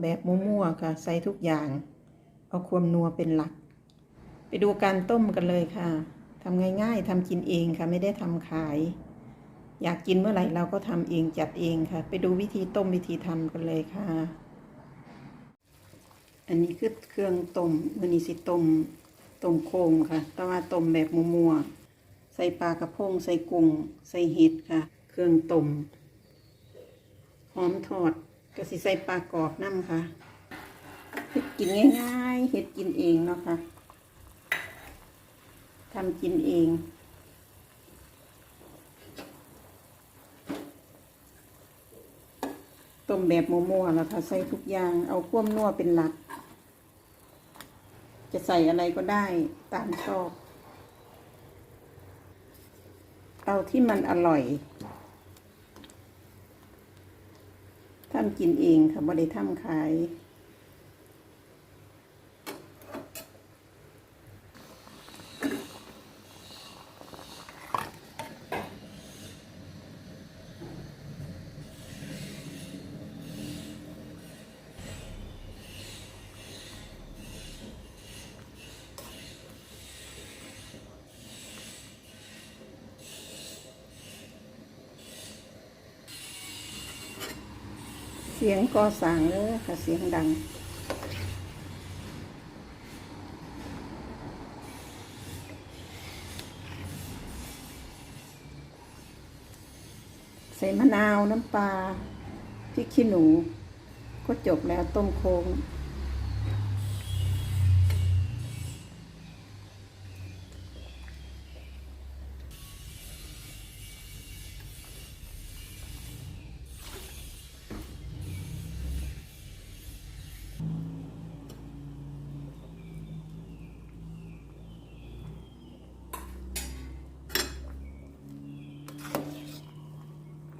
แบบมั่วๆค่ะ ใส่ทุกอย่าง เอาความนัวเป็นหลัก ไปดูการต้มกันเลยค่ะทำง่ายๆทำกินเองค่ะ ไม่ได้ทำขาย อยากกินเมื่อไหร่เราก็ทำเองจัดเองค่ะ ไปดูวิธีต้มวิธีทำกันเลยค่ะ อันนี้คือเครื่องต้มมันนี้สิต้มต้มโครงค่ะ แต่ว่าต้มแบบมัวๆใส่ปลากระพง ใส่กุ้ง ใส่เห็ดค่ะ เครื่องต้มหอมทอด ก็สิใส่ปลากรอบน้ำค่ะเฮ็ดกินง่ายๆเฮ็ดกินเองเนาะค่ะทำกินเองต้มแบบมัวๆแล้วค่ะใส่ทุกอย่าง เอาควมนัวเป็นหลัก จะใส่อะไรก็ได้ตามชอบ เอาที่มันอร่อย ทำกินเองค่ะไม่ได้ทำขาย สียงก่อสร้างเลยค่ะเสียงดังใส่มะนาวน้ำปลาพริกขี้หนู ก็จบแล้วต้มโค้ง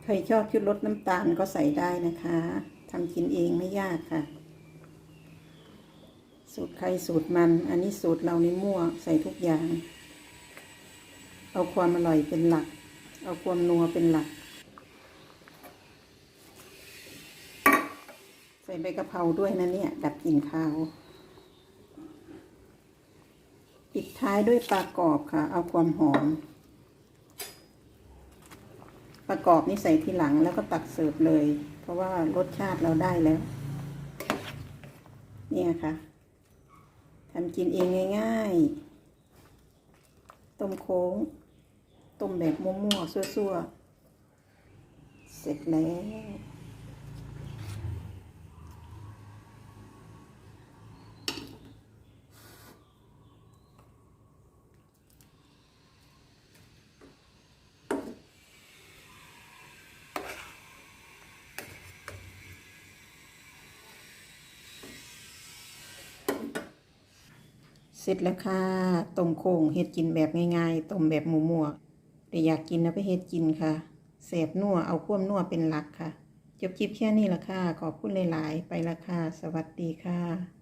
ใครชอบชุดรสน้ำตาลก็ใส่ได้นะคะทำกินเองไม่ยากค่ะ สูตรใครสูตรมัน อันนี้สูตรเราในมั่วใส่ทุกอย่าง เอาความอร่อยเป็นหลัก เอาความนัวเป็นหลัก ใส่ใบกะเพราด้วยนะเนี่ย ดับกลิ่นคาวปิดท้ายด้วยปลากรอบค่ะ เอาความหอม ประกอบนี่ใส่ทีหลังแล้วก็ตักเสิร์ฟเลย เพราะว่ารสชาติเราได้แล้ว เนี่ยค่ะทำกินเองง่าย ๆ ต้มโค้ง ต้มแบบมั่วๆซั่วๆ เสร็จแล้ว เสร็จแล้วค่ะต้มโค้งเฮ็ดกินแบบง่ายๆต้มแบบหมัวกแต่อยากกินนะไปเฮ็ดกินค่ะแสบนัวเอาควมนัวเป็นหลักค่ะ จบคลิปแค่นี้ละค่ะ ขอบคุณหลาย ๆ ไปละค่ะ สวัสดีค่ะ